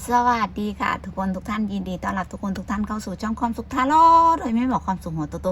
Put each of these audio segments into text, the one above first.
สวัสดีค่ะ ทุกคนทุกท่านยินดีต้อนรับทุกคนทุกท่านเข้าสู่ช่องความสุขทาโร่โดยแม่หมอความสุขหัวโตโต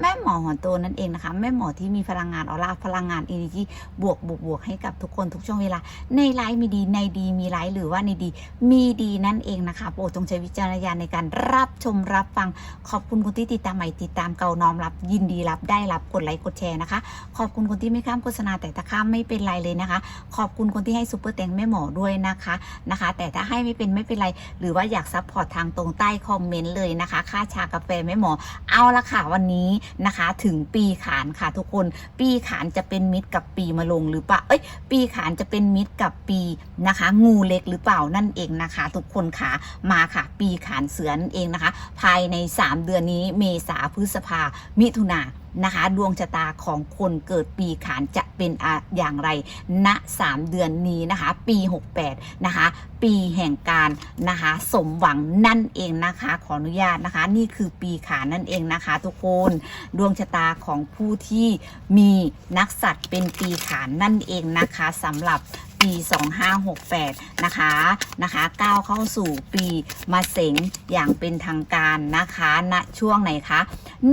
แม่หมอหัวโตนั่นเองนะคะ แม่หมอที่มีพลังงานออร่าพลังงานอินดีบวกบวกบวกให้กับทุกคนทุกช่วงเวลา ในไลฟ์มีดีในดีมีไลฟ์หรือว่าในดี มีดีนั่นเองนะคะโปรดจงใช้วิจารณญาณในการรับชมรับฟังขอบคุณคนที่ติดตามใหม่ติดตามเก่าน้อมรับ ยินดีรับได้รับกดไลค์กดแชร์นะคะ ขอบคุณคนที่ไม่ข้ามโฆษณาแต่ถ้าข้ามไม่เป็นไรเลยนะคะ ขอบคุณคนที่ให้ซุปเปอร์แตงแม่หมอด้วยนะคะนะคะ แต่ถ้าให้ไม่เป็นไม่เป็นไร หรือว่าอยากซัพพอร์ตทางตรงใต้คอมเมนต์เลยนะคะ ค่าชากาแฟแม่หมอ เอาละค่ะวันนี้นะคะ ถึงปีขานค่ะทุกคน ปีขานจะเป็นมิตรกับปีมะลงหรือเปล่า เอ้ย ปีขานจะเป็นมิตรกับปีนะคะ งูเล็กหรือเปล่านั่นเองนะคะ ทุกคนค่ะ มาค่ะ ปีขานเสือนั่นเองนะคะ ภายใน 3 เดือนนี้เมษาพฤษภา มิถุนานะคะดวงชะตาของคนเกิดปีขานจะเป็นอย่างไรณ3เดือนนี้นะคะ ปี 68 นะคะปีแห่งการนะคะสมหวังนั่นเองนะคะ ขออนุญาตนะคะ นี่คือปีขานั่นเองนะคะ ทุกคนดวงชะตาของผู้ที่มีนักสัตว์เป็นปีขานั่นเองนะคะสำหรับปี 2568 นะคะนะคะก้าวเข้าสู่ปีมะเสงอย่างเป็นทางการนะคะณช่วงไหนคะ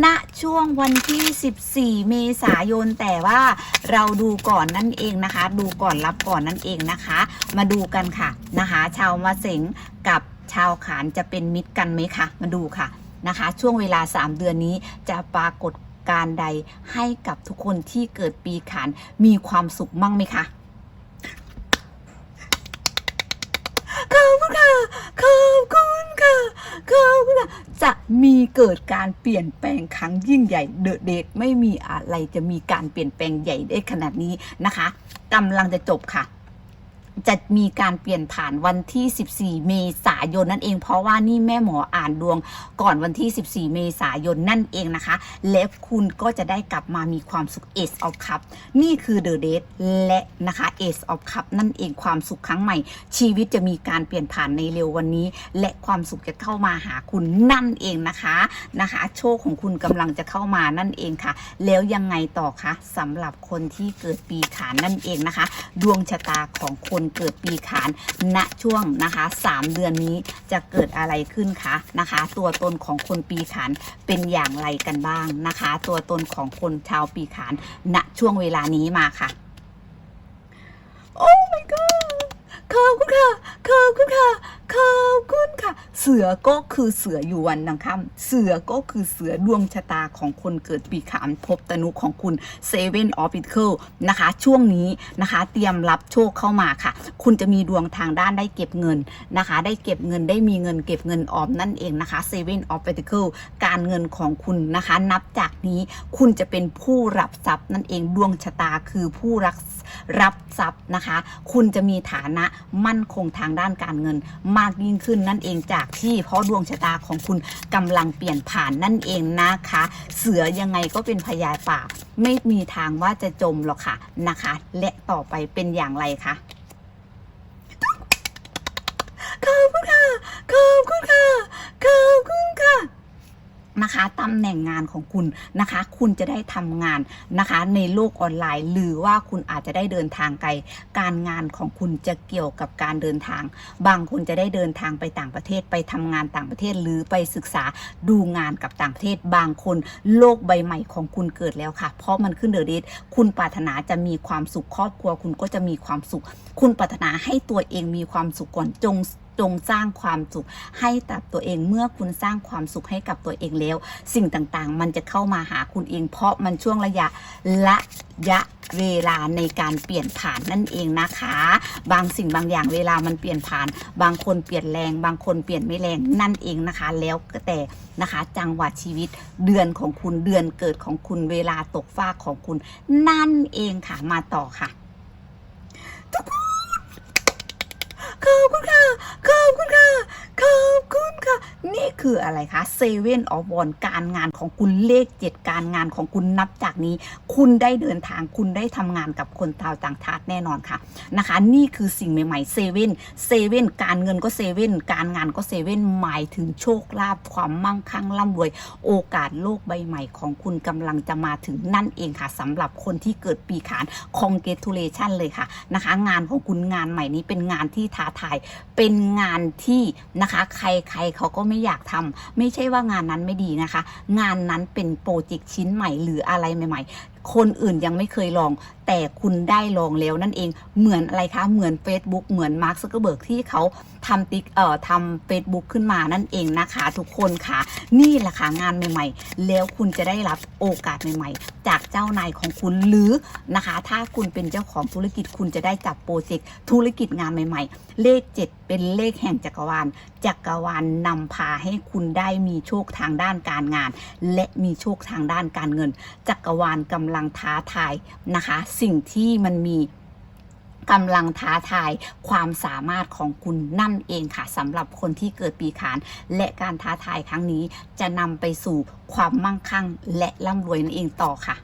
ณช่วงวันที่ 14 เมษายน แต่ว่าเราดูก่อนนั่นเองนะคะ ดูก่อนรับก่อนนั่นเองนะคะ มาดูกันค่ะนะคะชาวมะเสงกับชาวขานจะเป็นมิตรกันไหมคะมาดูค่ะนะคะ ช่วงเวลา 3 เดือนนี้จะปรากฏการใดให้กับทุกคนที่เกิดปีขานมีความสุขมั่งไหมคะขอบคุณค่ะขอบคุณค่ะขอบคุณค่ะจะมีเกิดการเปลี่ยนแปลงครั้งยิ่งใหญ่เดอะเดทไม่มีอะไรจะมีการเปลี่ยนแปลงใหญ่ได้ขนาดนี้นะคะกำลังจะจบค่ะ จะมีการเปลี่ยนผ่านวันที่ 14 เมษายนนั่นเอง เพราะว่านี่แม่หมออ่านดวงก่อนวันที่ 14 เมษายนนั่นเองนะคะ และคุณก็จะได้กลับมามีความสุข Ace of Cup นี่คือ The Date และนะคะ Ace of Cup นั่นเองความสุขครั้งใหม่ ชีวิตจะมีการเปลี่ยนผ่านในเร็ววันนี้ และความสุขจะเข้ามาหาคุณนั่นเองนะคะนะคะ โชคของคุณกำลังจะเข้ามานั่นเองค่ะ แล้วยังไงต่อคะสำหรับคนที่เกิดปีขานนั่นเองนะคะ ดวงชะตาของคนเกิดปีขานณช่วงนะคะ 3 เดือนนี้จะเกิดอะไรขึ้นคะนะคะ ตัวตนของคนปีขานเป็นอย่างไรกันบ้างนะคะ ตัวตนของคนชาวปีขานณช่วงเวลานี้มาค่ะ โอ้ my god ขอบคุณค่ะขอบคุณค่ะขอบคุณค่ะ เสือก็คือเสืออยู่วันนังค่ำเสือก็คือเสือดวงชะตาของคนเกิดปีขานพบตนุของคุณเซเว่นออฟ i ิเคิลนะคะ ช่วงนี้นะคะ เตรียมรับโชคเข้ามาค่ะ คุณจะมีดวงทางด้านได้เก็บเงินนะคะ ได้เก็บเงินได้มีเงินเก็บเงินออมนั่นเองนะคะเซเว่นออฟ i ิเคิลการเงินของคุณนะคะ นับจากนี้คุณจะเป็นผู้รับทรัพย์นั่นเองดวงชะตาคือผู้รักรับทรัพย์นะคะ คุณจะมีฐานะมั่นคงทางด้านการเงิน มากยิ่งขึ้นนั่นเองจากที่เพราะดวงชะตาของคุณกำลังเปลี่ยนผ่านนั่นเองนะคะ เสือยังไงก็เป็นพญาป่า ไม่มีทางว่าจะจมหรอกค่ะนะคะ และต่อไปเป็นอย่างไรคะขอบคุณค่ะขอบคุณค่ะขอบคุณค่ะ นะคะตำแหน่งงานของคุณนะคะ คุณจะได้ทำงานนะคะ ในโลกออนไลน์ หรือว่าคุณอาจจะได้เดินทางไกล การงานของคุณจะเกี่ยวกับการเดินทาง บางคนจะได้เดินทางไปต่างประเทศไปทำงานต่างประเทศ หรือไปศึกษาดูงานกับต่างประเทศ บางคนโลกใบใหม่ของคุณเกิดแล้วค่ะ เพราะมันขึ้นเดอะเดทคุณปรารถนาจะมีความสุขครอบครัว คุณก็จะมีความสุข คุณปรารถนาให้ตัวเองมีความสุขก่อนจง จงสร้างความสุขให้กับตัวเองเมื่อคุณสร้างความสุขให้กับตัวเองแล้ว สิ่งต่างๆ มันจะเข้ามาหาคุณเอง เพราะมันช่วงระยะระยะเวลาในการเปลี่ยนผ่านนั่นเองนะคะ บางสิ่งบางอย่างเวลามันเปลี่ยนผ่าน บางคนเปลี่ยนแรง บางคนเปลี่ยนไม่แรงนั่นเองนะคะ แล้วก็แต่นะคะจังหวะชีวิตเดือนของคุณเดือนเกิดของคุณเวลาตกฟ้าของคุณ นั่นเองค่ะมาต่อค่ะ ขอบคุณค่ะ ขอบคุณค่ะ ขอบคุณค่ะ นี่คืออะไรคะเซเว่นออฟวอนการงานของคุณเลขเจ็ดการงานของคุณนับจากนี้ คุณได้เดินทางคุณได้ทำงานกับคนชาวต่างชาติแน่นอนค่ะนะคะ นี่คือสิ่งใหม่ๆเซเว่นเซเว่นการเงินก็เซเว่นการงานก็เซเว่นหมายถึงโชคลาภความมั่งคั่งร่ำรวย โอกาสโลกใบใหม่ของคุณกำลังจะมาถึงนั่นเองค่ะสำหรับคนที่เกิดปีขาน congratulation เลยค่ะนะคะ งานของคุณงานใหม่นี้เป็นงานที่ท้าทายเป็นงานที่นะคะ ใครๆเขาก็ไม่อยากทำไม่ใช่ว่างานนั้นไม่ดีนะคะ งานนั้นเป็นโปรเจกต์ชิ้นใหม่หรืออะไรใหม่ ๆ คนอื่นยังไม่เคยลอง แต่คุณได้ลองแล้วนั่นเองเหมือนอะไรคะ เหมือน Facebook เหมือนมาร์คซักเกอร์เบิร์กที่เขาทำติ๊กเอ่อทำเฟซบุ๊กขึ้นมานั่นเองนะคะ ทุกคนค่ะ นี่แหละค่ะงานใหม่ๆ แล้วคุณจะได้รับโอกาสใหม่ๆ จากเจ้านายของคุณหรือนะคะ ถ้าคุณเป็นเจ้าของธุรกิจคุณจะได้จับโปรเจกต์ธุรกิจงานใหม่ ๆ เลข 7 เป็นเลขแห่งจักรวาลจักรวาลนำพาให้คุณได้มีโชคทางด้านการงาน และมีโชคทางด้านการเงิน จักรวาลกำลังำลังท้าทายนะคะ สิ่งที่มันมีกำลังท้าทายความสามารถของคุณนั่นเองค่ะสำหรับคนที่เกิดปีขาน และการท้าทายครั้งนี้จะนำไปสู่ความมั่งคั่งและร่ำรวยนั่นเองต่อค่ะ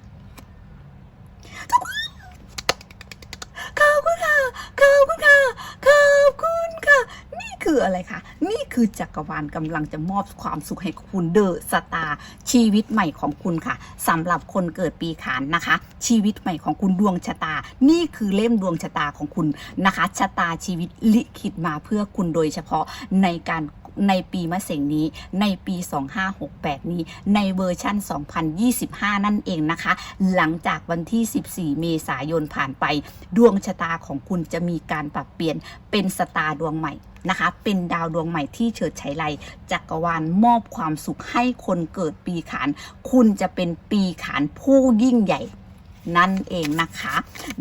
ขอบคุณค่ะ ขอบคุณค่ะ ขอบคุณค่ะ นี่ คืออะไรคะ นี่คือจักรวาลกำลังจะมอบความสุขให้คุณเดอะสตาร์ชีวิตใหม่ของคุณค่ะสำหรับคนเกิดปีขานนะคะ ชีวิตใหม่ของคุณดวงชะตา นี่คือเล่มดวงชะตาของคุณนะคะชะตาชีวิตลิขิตมาเพื่อคุณโดยเฉพาะในการในปีมะเสงนี้ในปี 2568 นี้ ในเวอร์ชั่น 2025 นั่นเองนะคะ หลังจากวันที่ 14 เมษายนผ่านไป ดวงชะตาของคุณจะมีการปรับเปลี่ยนเป็นสตาร์ดวงใหม่ นะคะ เป็นดาวดวงใหม่ที่เฉิดฉายไลจักรวาลมอบความสุขให้คนเกิดปีขาน คุณจะเป็นปีขานผู้ยิ่งใหญ่นั่นเองนะคะ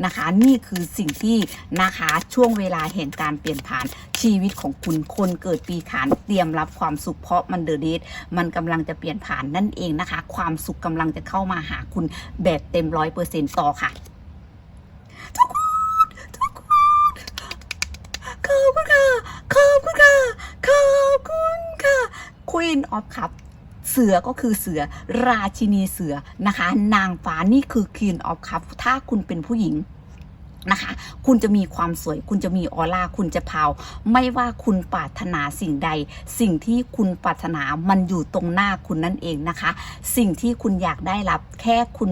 นะคะ นี่คือสิ่งที่นะคะช่วงเวลาแห่งการเปลี่ยนผ่านชีวิตของคุณคนเกิดปีขานเตรียมรับความสุขเพราะมันเดอะเดทมันกำลังจะเปลี่ยนผ่านนั่นเองนะคะ ความสุขกำลังจะเข้ามาหาคุณแบบเต็มร้อยเปอร์เซ็นต์ต่อค่ะ ทุกคนทุกคนขอบคุณค่ะ ขอบคุณค่ะ ขอบคุณค่ะ Queen of Cup เสือก็คือเสือราชินีเสือนะคะ นางฟ้านี่คือ Queen of Cup ถ้าคุณเป็นผู้หญิงนะคะ คุณจะมีความสวย คุณจะมีออร่า คุณจะพาว ไม่ว่าคุณปรารถนาสิ่งใด สิ่งที่คุณปรารถนามันอยู่ตรงหน้าคุณนั่นเองนะคะ สิ่งที่คุณอยากได้รับ แค่คุณ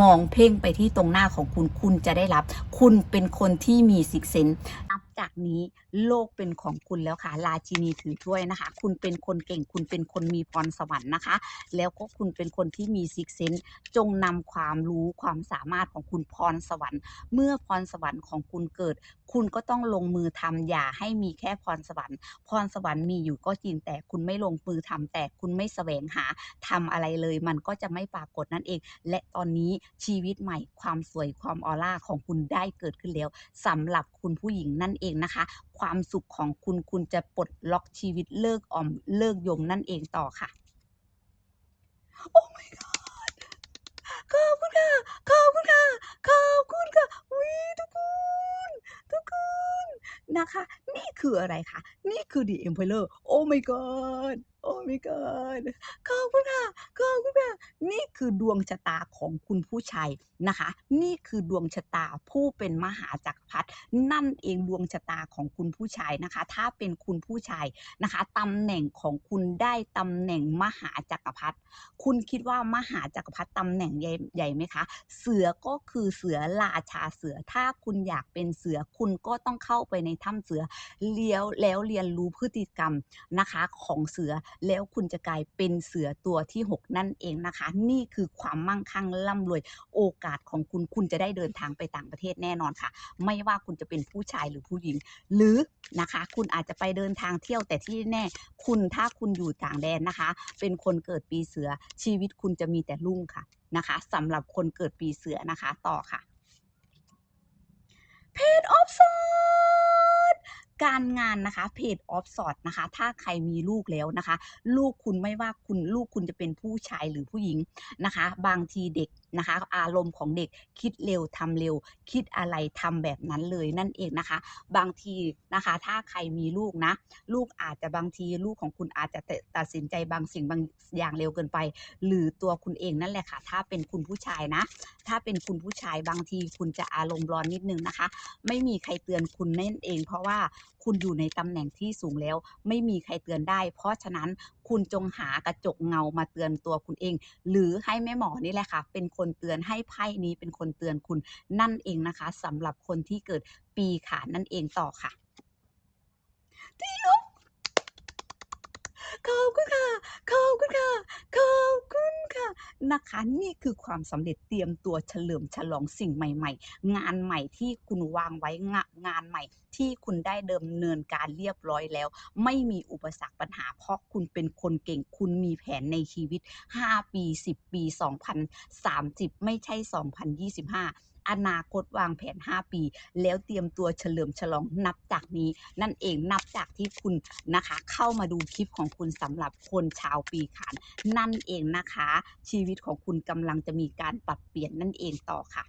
มองเพ่งไปที่ตรงหน้าของคุณ คุณจะได้รับ คุณเป็นคนที่มีสิกเซนนับจากนี้ โลกเป็นของคุณแล้วค่ะ ราชินีถือถ้วยนะคะ คุณเป็นคนเก่ง คุณเป็นคนมีพรสวรรค์นะคะ แล้วก็คุณเป็นคนที่มีซิกเซนจงนำความรู้ความสามารถของคุณพรสวรรค์ เมื่อพรสวรรค์ของคุณเกิด คุณก็ต้องลงมือทำอย่าให้มีแค่พรสวรรค์ พรสวรรค์มีอยู่ก็จริงแต่คุณไม่ลงมือทำแต่คุณไม่แสวงหาทำอะไรเลย มันก็จะไม่ปรากฏนั่นเอง และตอนนี้ชีวิตใหม่ความสวยความออร่าของคุณได้เกิดขึ้นแล้วสำหรับคุณผู้หญิงนั่นเองนะคะ ความสุขของคุณคุณจะปลดล็อกชีวิตเลิกอ่อมเลิกยมนั่นเองต่อค่ะ โอ้ my god ขอบคุณค่ะ ขอบคุณค่ะ ขอบคุณค่ะวิทุกคนทุกคนนะคะ นี่คืออะไรคะ นี่คือ The Emperor โอ้ my god โอ้ my god ขอบคุณค่ะ ขอบคุณค่ะ นี่คือดวงชะตาของคุณผู้ชาย นะคะ นี่คือดวงชะตาผู้เป็นมหาจักรพรรดินั่นเองดวงชะตาของคุณผู้ชายนะคะ ถ้าเป็นคุณผู้ชายนะคะตำแหน่งของคุณได้ตำแหน่งมหาจักรพรรดิคุณคิดว่ามหาจักรพรรดิตำแหน่งใหญ่ใหญ่ไหมคะ เสือก็คือเสือราชาเสือ ถ้าคุณอยากเป็นเสือคุณก็ต้องเข้าไปในถ้ำเสือเลี้ยวแล้วเรียนรู้พฤติกรรมนะคะของเสือแล้วคุณจะกลายเป็นเสือตัวที่ 6 นั่นเองนะคะ นี่คือความมั่งคั่งร่ำรวยโอกาสของคุณคุณจะได้เดินทางไปต่างประเทศแน่นอนค่ะ ไม่ว่าคุณจะเป็นผู้ชายหรือผู้หญิง หรือนะคะ คุณอาจจะไปเดินทางเที่ยวแต่ที่แน่คุณถ้าคุณอยู่ต่างแดนนะคะ เป็นคนเกิดปีเสือชีวิตคุณจะมีแต่รุ่งค่ะนะคะสำหรับคนเกิดปีเสือนะคะต่อค่ะเพจออฟสอดการงานนะคะเพจออฟสอดนะคะ ถ้าใครมีลูกแล้วนะคะ ลูกคุณไม่ว่าคุณลูกคุณจะเป็นผู้ชายหรือผู้หญิงนะคะ บางทีเด็ก นะคะ อารมณ์ของเด็กคิดเร็วทำเร็ว คิดอะไรทำแบบนั้นเลยนั่นเองนะคะ บางทีนะคะ ถ้าใครมีลูกนะ ลูกอาจจะบางทีลูกของคุณอาจจะตัดสินใจบางสิ่งบางอย่างเร็วเกินไป หรือตัวคุณเองนั่นแหละค่ะ ถ้าเป็นคุณผู้ชายนะ ถ้าเป็นคุณผู้ชายบางทีคุณจะอารมณ์ร้อนนิดนึงนะคะ ไม่มีใครเตือนคุณนั่นเอง เพราะว่า คุณอยู่ในตำแหน่งที่สูงแล้ว ไม่มีใครเตือนได้ เพราะฉะนั้นคุณจงหากระจกเงามาเตือนตัวคุณเอง หรือให้แม่หมอนี่แหละค่ะ เป็นคนเตือนให้ไพ่นี้เป็นคนเตือนคุณนั่นเองนะคะสำหรับคนที่เกิดปีขานนั่นเองต่อค่ะที่ลูก ขอบคุณค่ะ ขอบคุณค่ะ ขอบคุณค่ะ นะคะนี่คือความสำเร็จเตรียมตัวเฉลิมฉลองสิ่งใหม่ ๆ งานใหม่ที่คุณวางไว้งงานใหม่ ที่คุณได้เดิมเนินการเรียบร้อยแล้ว ไม่มีอุปสรรคปัญหา เพราะคุณเป็นคนเก่งคุณมีแผนในชีวิต 5 ปี 10 ปี 2030 ไม่ใช่ 2025 อนาคตวางแผน 5 ปี แล้วเตรียมตัวเฉลิมฉลองนับจากนี้ นั่นเองนับจากที่คุณนะคะ เข้ามาดูคลิปของคุณสำหรับคนชาวปีขานนั่นเองนะคะ ชีวิตของคุณกำลังจะมีการปรับเปลี่ยนนั่นเองต่อค่ะ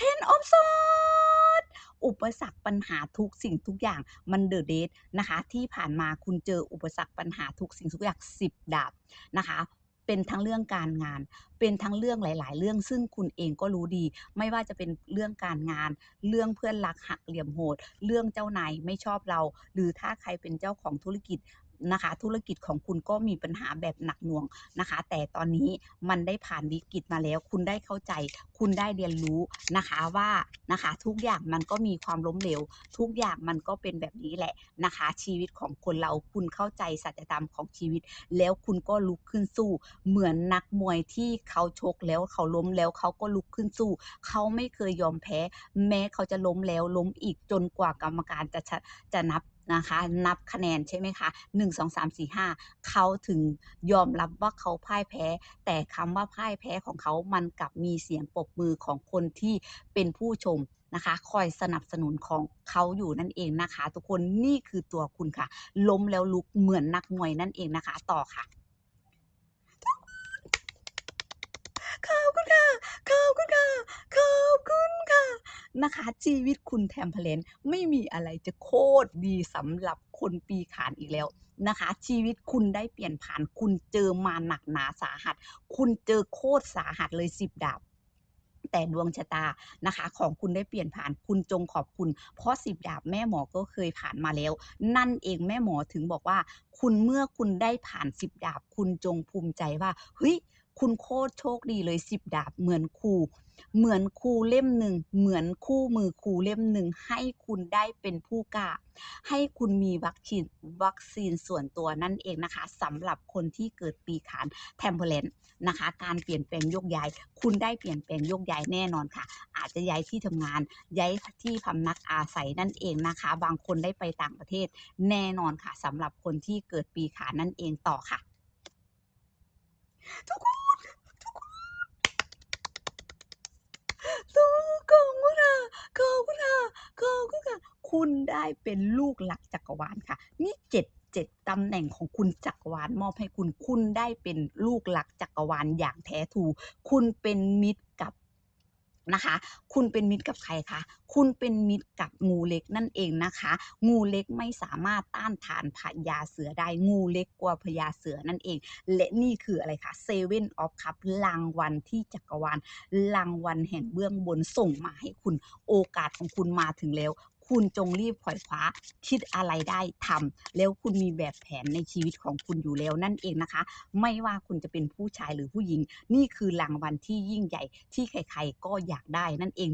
Ten of Swords อุปสรรคปัญหาทุกสิ่งทุกอย่างมันเดอะเดทนะคะ ที่ผ่านมาคุณเจออุปสรรคปัญหาทุกสิ่งทุกอย่างสิบดาบนะคะ เป็นทั้งเรื่องการงาน เป็นทั้งเรื่องหลาย ๆ เรื่องซึ่งคุณเองก็รู้ดี ไม่ว่าจะเป็นเรื่องการงาน เรื่องเพื่อนรักหักเหลี่ยมโหด เรื่องเจ้านายไม่ชอบเรา หรือถ้าใครเป็นเจ้าของธุรกิจ นะคะ ธุรกิจของคุณก็มีปัญหาแบบหนักหน่วงนะคะ แต่ตอนนี้มันได้ผ่านวิกฤตมาแล้ว คุณได้เข้าใจ คุณได้เรียนรู้นะคะว่านะคะ ทุกอย่างมันก็มีความล้มเหลวทุกอย่างมันก็เป็นแบบนี้แหละนะคะ ชีวิตของคนเราคุณเข้าใจสัจธรรมของชีวิต แล้วคุณก็ลุกขึ้นสู้ เหมือนนักมวยที่เขาชกแล้วเขาล้มแล้วเขาก็ลุกขึ้นสู้ เขาไม่เคยยอมแพ้ แม้เขาจะล้มแล้วล้มอีกจนกว่ากรรมการจะชะจะนับ นะคะ นับคะแนนใช่ไหมคะ1 2 3 4 5 เขาถึงยอมรับว่าเขาพ่ายแพ้ แต่คำว่าพ่ายแพ้ของเขามันกลับมีเสียงปรบมือของคนที่เป็นผู้ชมนะคะคอยสนับสนุนของเขาอยู่นั่นเองนะคะ ทุกคนนี่คือตัวคุณค่ะ ล้มแล้วลุกเหมือนนักมวยนั่นเองนะคะ ต่อค่ะ ขอบคุณค่ะ ขอบคุณค่ะ ขอบคุณค่ะ นะคะ ชีวิตคุณแทมเพลนไม่มีอะไรจะโคตรดีสำหรับคนปีขานอีกแล้วนะคะ ชีวิตคุณได้เปลี่ยนผ่าน คุณเจอมาหนักหนาสาหัส คุณเจอโคตรสาหัสเลยสิบดาบแต่ดวงชะตานะคะ ของคุณได้เปลี่ยนผ่านคุณจงขอบคุณ เพราะสิบดาบแม่หมอก็เคยผ่านมาแล้ว นั่นเองแม่หมอถึงบอกว่า คุณเมื่อคุณได้ผ่านสิบดาบ คุณจงภูมิใจว่าเฮ้ย คุณโคตรโชคดีเลยสิบดาบเหมือนครูเหมือนครูเล่มหนึ่งเหมือนคู่มือครูเล่มหนึ่งให้คุณได้เป็นผู้กล้าให้คุณมีวัคซีนวัคซีนส่วนตัวนั่นเองนะคะสำหรับคนที่เกิดปีขานแทมเพลนนะคะ การเปลี่ยนแปลงโยกย้าย คุณได้เปลี่ยนแปลงโยกย้ายแน่นอนค่ะ อาจจะย้ายที่ทำงานย้ายที่พำนักอาศัยนั่นเองนะคะ บางคนได้ไปต่างประเทศแน่นอนค่ะสำหรับคนที่เกิดปีขานนั่นเองต่อค่ะ ทุกคนทุกคน ทุกคนค่ะขอบคุณค่ะขอบคุณค่ะคุณได้เป็นลูกหลักจักรวาลค่ะ นี่เจ็ดเจ็ดตำแหน่งของคุณจักรวาลมอบให้คุณ คุณได้เป็นลูกหลักจักรวาลอย่างแท้ทู คุณเป็นมิตรกับ นะคะ คุณเป็นมิตรกับใครคะ คุณเป็นมิตรกับงูเล็กนั่นเองนะคะ งูเล็กไม่สามารถต้านทานพญาเสือได้ งูเล็กกว่าพญาเสือนั่นเอง และนี่คืออะไรคะเซเว่นออฟคัพรางวัลที่จักรวาลรางวัลแห่งเบื้องบนส่งมาให้คุณ โอกาสของคุณมาถึงแล้ว คุณจงรีบขวอยคว้าคิดอะไรได้ทำแล้วคุณมีแบบแผนในชีวิตของคุณอยู่แล้วนั่นเองนะคะ ไม่ว่าคุณจะเป็นผู้ชายหรือผู้หญิง นี่คือรางวัลที่ยิ่งใหญ่ที่ใครๆก็อยากได้นั่นเอง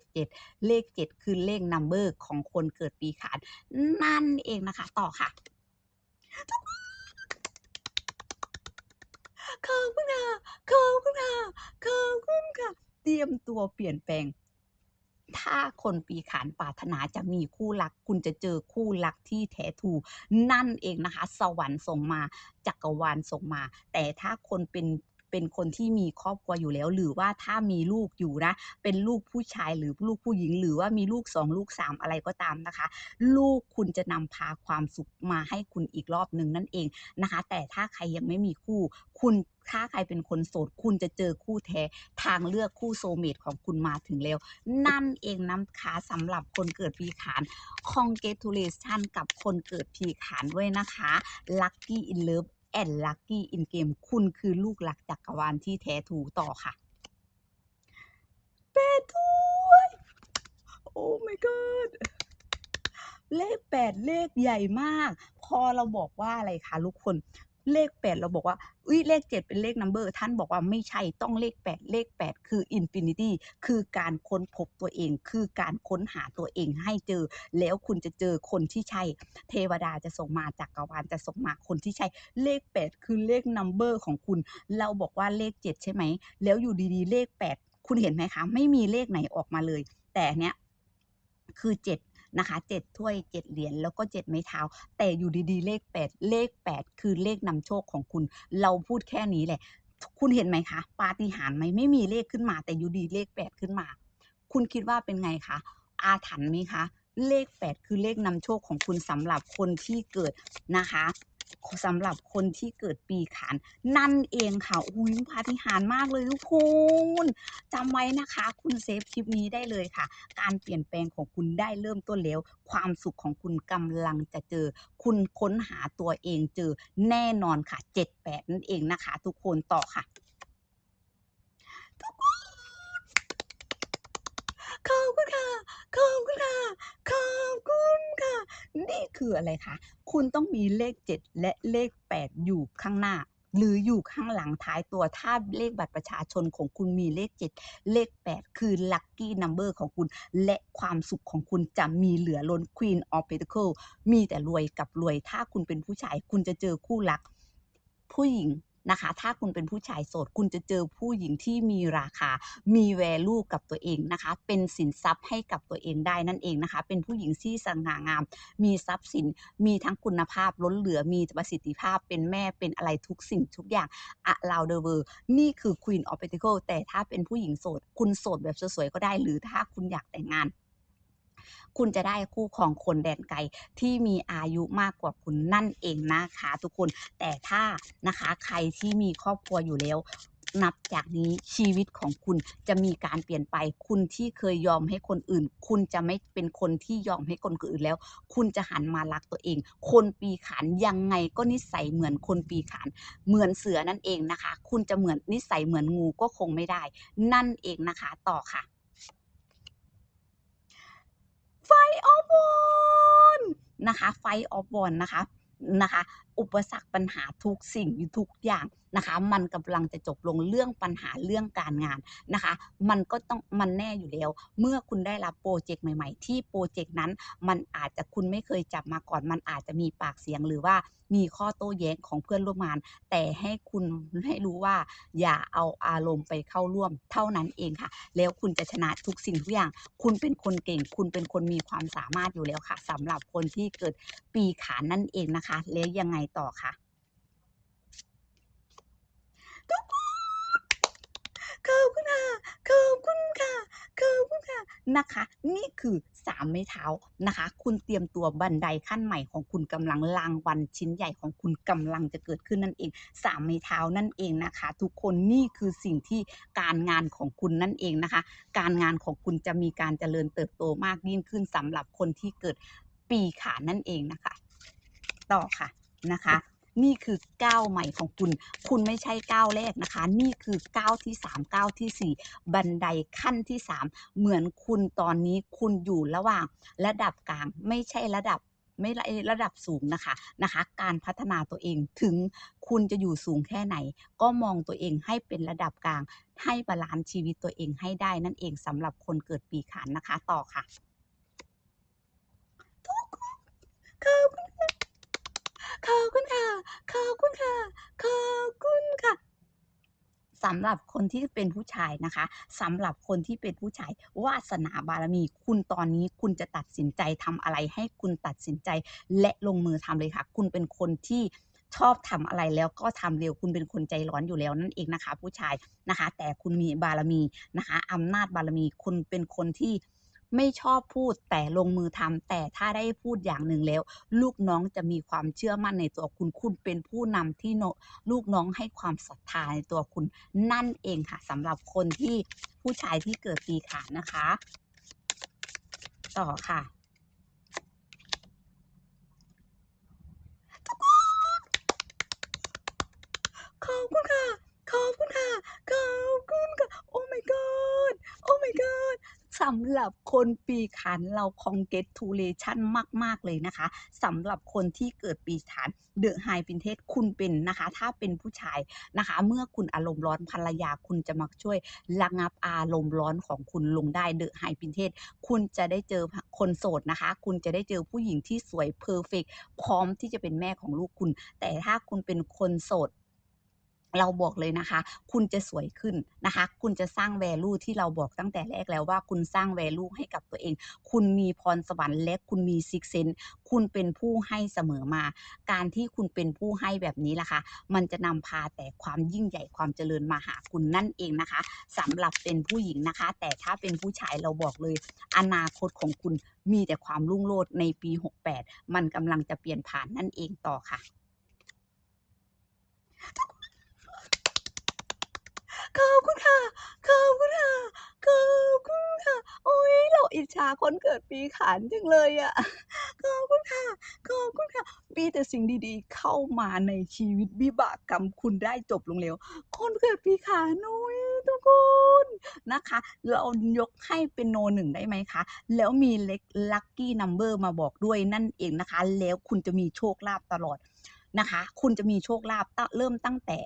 777 เลข 7 คือเลขนัมเบอร์ของคนเกิดปีขานนั่นเองนะคะ ต่อค่ะขอบคุณค่ะขอบคุณค่ะขอบคุณค่ะ เตรียมตัวเปลี่ยนแปลง ถ้าคนปีขานปรารถนาจะมีคู่รัก คุณจะเจอคู่รักที่แท้ถูนั่นเองนะคะ สวรรค์ส่งมาจักรวาลส่งมา แต่ถ้าคนเป็น เป็นคนที่มีครอบครัวอยู่แล้ว หรือว่าถ้ามีลูกอยู่นะ เป็นลูกผู้ชายหรือลูกผู้หญิง หรือว่ามีลูก 2 ลูก 3 อะไรก็ตามนะคะ ลูกคุณจะนำพาความสุขมาให้คุณอีกรอบหนึ่งนั่นเองนะคะ แต่ถ้าใครยังไม่มีคู่ คุณถ้าใครเป็นคนโสดคุณจะเจอคู่แท้ทางเลือกคู่โซเมตของคุณมาถึงแล้ว นั่นเองนะคะสำหรับคนเกิดปีขาน congratulation กับคนเกิดปีขานด้วยนะคะ lucky in love แอนลักกี้อินเกมคุณคือลูกหลักจักรวาลที่แท้ถูต่อค่ะแปดถ้วยโอ้ my god เลขแปดเลขใหญ่มาก พอเราบอกว่าอะไรคะทุกคน เลขแปดเราบอกว่าอุ้ยเลขเจ็ดเป็นเลขนัมเบอร์ท่านบอกว่าไม่ใช่ต้องเลขแปดเลขแปดคืออินฟินิตี้คือการค้นพบตัวเอง คือการค้นหาตัวเองให้เจอ แล้วคุณจะเจอคนที่ใช่ เทวดาจะส่งมาจากกวาลจะส่งมาคนที่ใช่เลขแปดคือเลขนัมเบอร์ของคุณ เราบอกว่าเลขเจ็ดใช่ไหม แล้วอยู่ดีๆ เลขแปดคุณเห็นไหมคะ ไม่มีเลขไหนออกมาเลย แต่เนี้ยคือเจ็ด นะคะเจ็ดถ้วยเจ็ดเหรียญแล้วก็เจ็ดไม้เท้า แต่อยู่ดีๆ เลขแปดเลขแปดคือเลขนำโชคของคุณ เราพูดแค่นี้แหละ คุณเห็นไหมคะปาฏิหาริย์ไหมไม่มีเลขขึ้นมา แต่อยู่ดีเลขแปดขึ้นมา คุณคิดว่าเป็นไงคะอาถรรพ์ไหมคะเลขแปดคือเลขนำโชคของคุณสำหรับคนที่เกิดนะคะ สำหรับคนที่เกิดปีขานนั่นเองค่ะอุ้ยปาฏิหาริย์มากเลยทุกคนจำไว้นะคะ คุณเซฟคลิปนี้ได้เลยค่ะ การเปลี่ยนแปลงของคุณได้เริ่มต้นแล้ว ความสุขของคุณกำลังจะเจอ คุณค้นหาตัวเองเจอแน่นอนค่ะ 78 นั่นเองนะคะ ทุกคนต่อค่ะทุกคนขอบคุณค่ะขอบคุณค่ะขอบคุณค่ะ นี่คืออะไรคะ คุณต้องมีเลข 7 และเลข 8 อยู่ข้างหน้า หรืออยู่ข้างหลังท้ายตัว ถ้าเลขบัตรประชาชนของคุณมีเลข 7 เลข 8 คือ lucky number ของคุณ และความสุขของคุณจะมีเหลือล้น Queen of Pentacle มีแต่รวยกับรวย ถ้าคุณเป็นผู้ชาย คุณจะเจอคู่รัก ผู้หญิง นะคะ ถ้าคุณเป็นผู้ชายโสด คุณจะเจอผู้หญิงที่มีราคา มี value กับตัวเองนะคะ เป็นสินทรัพย์ให้กับตัวเองได้นั่นเองนะคะ เป็นผู้หญิงที่สง่างาม มีทรัพย์สิน มีทั้งคุณภาพล้นเหลือ มีประสิทธิภาพ เป็นแม่ เป็นอะไรทุกสิ่งทุกอย่าง around the world นี่คือ Queen of Pentacle แต่ถ้าเป็นผู้หญิงโสด คุณโสดแบบสวยๆก็ได้ หรือถ้าคุณอยากแต่งงาน คุณจะได้คู่ครองคนแดนไกลที่มีอายุมากกว่าคุณนั่นเองนะคะทุกคน แต่ถ้านะคะใครที่มีครอบครัวอยู่แล้วนับจากนี้ชีวิตของคุณจะมีการเปลี่ยนไป คุณที่เคยยอมให้คนอื่น คุณจะไม่เป็นคนที่ยอมให้คนอื่นแล้ว คุณจะหันมารักตัวเอง คนปีขานยังไงก็นิสัยเหมือนคนปีขาน เหมือนเสือนั่นเองนะคะ คุณจะเหมือนนิสัยเหมือนงูก็คงไม่ได้ นั่นเองนะคะ ต่อค่ะ ไฟออฟวอนนะคะไฟออฟวอนนะคะนะคะ อุปสรรคปัญหาทุกสิ่งทุกอย่างนะคะ มันกำลังจะจบลงเรื่องปัญหาเรื่องการงานนะคะ มันก็ต้องมันแน่อยู่แล้ว เมื่อคุณได้รับโปรเจกต์ใหม่ ๆ ที่โปรเจกต์นั้น มันอาจจะคุณไม่เคยจับมาก่อน มันอาจจะมีปากเสียงหรือว่ามีข้อโต้แย้งของเพื่อนร่วมงาน แต่ให้คุณให้รู้ว่า อย่าเอาอารมณ์ไปเข้าร่วมเท่านั้นเองค่ะ แล้วคุณจะชนะทุกสิ่งทุกอย่าง คุณเป็นคนเก่ง คุณเป็นคนมีความสามารถอยู่แล้วค่ะสำหรับคนที่เกิดปีขานนั่นเองนะคะ แล้วยังไงต่อคะทุกคนขอบคุณค่ะขอบคุณค่ะขอบคุณค่ะนะคะ นี่คือสามไม้เท้านะคะ คุณเตรียมตัวบันไดขั้นใหม่ของคุณกำลังรางวัลชิ้นใหญ่ของคุณกำลังจะเกิดขึ้นนั่นเองสามไม้เท้านั่นเองนะคะ ทุกคนนี่คือสิ่งที่การงานของคุณนั่นเองนะคะ การงานของคุณจะมีการเจริญเติบโตมากยิ่งขึ้นสำหรับคนที่เกิดปีขานั่นเองนะคะ ต่อค่ะ นะคะ นี่คือก้าวใหม่ของคุณ คุณไม่ใช่ก้าวแรกนะคะ นี่คือก้าวที่3ก้าวทีสี่ 4 บันไดขั้นที่ 3 เหมือนคุณตอนนี้คุณอยู่ระหว่างระดับกลางไม่ใช่ระดับไม่ระดับสูงนะคะนะคะ การพัฒนาตัวเองถึงคุณจะอยู่สูงแค่ไหน ก็มองตัวเองให้เป็นระดับกลาง ให้บาลานซ์ชีวิตตัวเองให้ได้นั่นเองสำหรับคนเกิดปีขานนะคะ ต่อค่ะทุกคนขอบคุณ ขอบคุณค่ะ ขอบคุณค่ะ ขอบคุณค่ะสำหรับคนที่เป็นผู้ชายนะคะสำหรับคนที่เป็นผู้ชายวาสนาบารมี คุณตอนนี้คุณจะตัดสินใจทำอะไรให้คุณตัดสินใจ และลงมือทำเลยค่ะ คุณเป็นคนที่ชอบทำอะไรแล้วก็ทำเร็วคุณเป็นคนใจร้อนอยู่แล้วนั่นเองนะคะ ผู้ชายนะคะ แต่คุณมีบารมีนะคะอำนาจบารมี คุณเป็นคนที่ ไม่ชอบพูดแต่ลงมือทำแต่ถ้าได้พูดอย่างหนึ่งแล้ว ลูกน้องจะมีความเชื่อมั่นในตัวคุณ คุณเป็นผู้นำที่โนลูกน้องให้ความศรัทธาในตัวคุณ นั่นเองค่ะสำหรับคนที่ผู้ชายที่เกิดปีขานนะคะ ต่อค่ะขอบคุณค่ะ ขอบคุณค่ะ ขอบคุณค่ะ โอ้ my god โอ้ my god สำหรับคนปีขานเรา congratulation มาก ๆ เลยนะคะสำหรับคนที่เกิดปีขาน The High Princess คุณเป็นนะคะ ถ้าเป็นผู้ชายนะคะ เมื่อคุณอารมณ์ร้อนภรรยาคุณจะมาช่วยระงับอารมณ์ร้อนของคุณลงได้ The High Princess คุณจะได้เจอคนโสดนะคะ คุณจะได้เจอผู้หญิงที่สวยเพอร์เฟกพร้อมที่จะเป็นแม่ของลูกคุณ แต่ถ้าคุณเป็นคนโสด เราบอกเลยนะคะ คุณจะสวยขึ้นนะคะ คุณจะสร้าง value ที่เราบอกตั้งแต่แรกแล้วว่าคุณสร้าง value ให้กับตัวเอง คุณมีพรสวรรค์และคุณมี sixth sense คุณเป็นผู้ให้เสมอมา การที่คุณเป็นผู้ให้แบบนี้ล่ะค่ะ มันจะนำพาแต่ความยิ่งใหญ่ความเจริญมาหาคุณนั่นเองนะคะสำหรับเป็นผู้หญิงนะคะ แต่ถ้าเป็นผู้ชายเราบอกเลย อนาคตของคุณมีแต่ความรุ่งโรจน์ในปี 68 มันกำลังจะเปลี่ยนผ่านนั่นเองต่อค่ะ ขอบคุณค่ะ ขอบคุณค่ะ ขอบคุณค่ะ โอ๊ยเราอิจฉาคนเกิดปีขานจังเลยอะขอบคุณค่ะ ขอบคุณค่ะ มีแต่สิ่งดีๆ เข้ามาในชีวิตวิบากกรรมคุณได้จบลงแล้วคนเกิดปีขานโอ๊ยทุกคนนะคะ เรายกให้เป็นโน1ได้ไหมคะ แล้วมีเลข lucky number มาบอกด้วยนั่นเองนะคะ แล้วคุณจะมีโชคลาภตลอดนะคะ คุณจะมีโชคลาภตะเริ่มตั้งแต่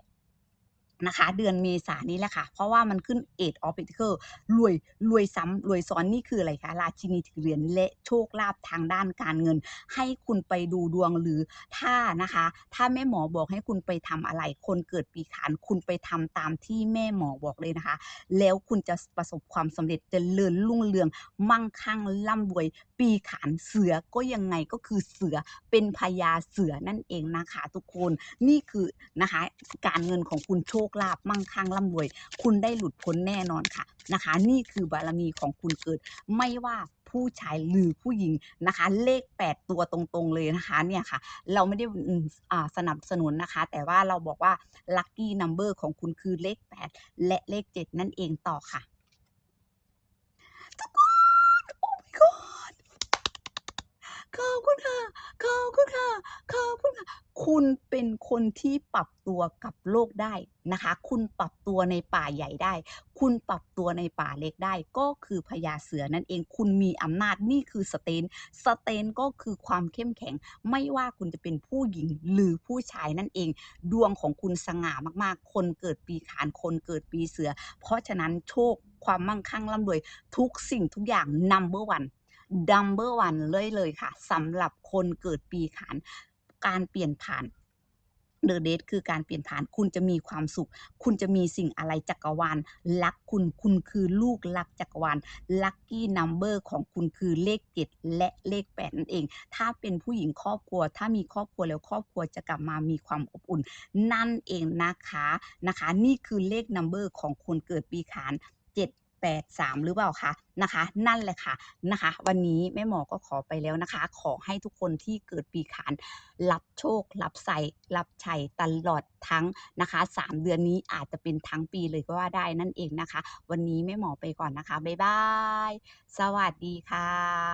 นะคะ เดือนเมษานี้แหละค่ะ เพราะว่ามันขึ้น Eight of Pentacle รวยรวยซ้ำรวยซ้อนนี่คืออะไรคะราชินีถือเหรียญและโชคลาภทางด้านการเงิน ให้คุณไปดูดวงหรือถ้านะคะ ถ้าแม่หมอบอกให้คุณไปทำอะไร คนเกิดปีขานคุณไปทำตามที่แม่หมอบอกเลยนะคะ แล้วคุณจะประสบความสำเร็จจเจริญรุ่งเรือง มั่งคั่งร่ำรวย ปีขานเสือก็ยังไงก็คือเสือเป็นพญาเสือนั่นเองนะคะทุกคนนี่คือนะคะการเงินของคุณโชคลาภมั่งคั่งร่ำรวย คุณได้หลุดพ้นแน่นอนค่ะนะคะ นี่คือบารมีของคุณเกิด ไม่ว่าผู้ชายหรือผู้หญิงนะคะ เลข 8 ตัวตรงๆเลยนะคะเนี่ยค่ะ เราไม่ได้สนับสนุนนะคะ แต่ว่าเราบอกว่า lucky number ของคุณคือเลข 8 และเลข 7 นั่นเองต่อค่ะ ทุกคน โอ้ my god ขอบคุณค่ะขอบคุณค่ะขอบคุณค่ะคุณเป็นคนที่ปรับตัวกับโลกได้นะคะ คุณปรับตัวในป่าใหญ่ได้ คุณปรับตัวในป่าเล็กได้ ก็คือพญาเสือนั่นเอง คุณมีอำนาจนี่คือ strength strength ก็คือความเข้มแข็ง ไม่ว่าคุณจะเป็นผู้หญิงหรือผู้ชายนั่นเอง ดวงของคุณสง่ามากๆ คนเกิดปีขาน คนเกิดปีเสือ เพราะฉะนั้นโชคความมั่งคั่งร่ำรวย ทุกสิ่งทุกอย่าง number one number one เลยเลยค่ะสำหรับคนเกิดปีขานการเปลี่ยนผ่าน The Date คือการเปลี่ยนผ่านคุณจะมีความสุข คุณจะมีสิ่งอะไรจักรวาลรักคุณคุณคือลูกรักจักรวาล Lucky Number ของคุณคือเลข7และเลข8นั่นเอง ถ้าเป็นผู้หญิงครอบครัว ถ้ามีครอบครัวแล้วครอบครัวจะกลับมามีความอบอุ่น นั่นเองนะคะนะคะ นี่คือเลข Number ของคนเกิดปีขาน7 8 3 หรือเปล่าคะนะคะ นั่นแหละค่ะนะคะ วันนี้แม่หมอก็ขอไปแล้วนะคะ ขอให้ทุกคนที่เกิดปีขานรับโชครับใส่รับชัยตลอดทั้งนะคะ 3 เดือนนี้อาจจะเป็นทั้งปีเลยก็ว่าได้นั่นเองนะคะ วันนี้แม่หมอไปก่อนนะคะบ๊ายบาย สวัสดีค่ะ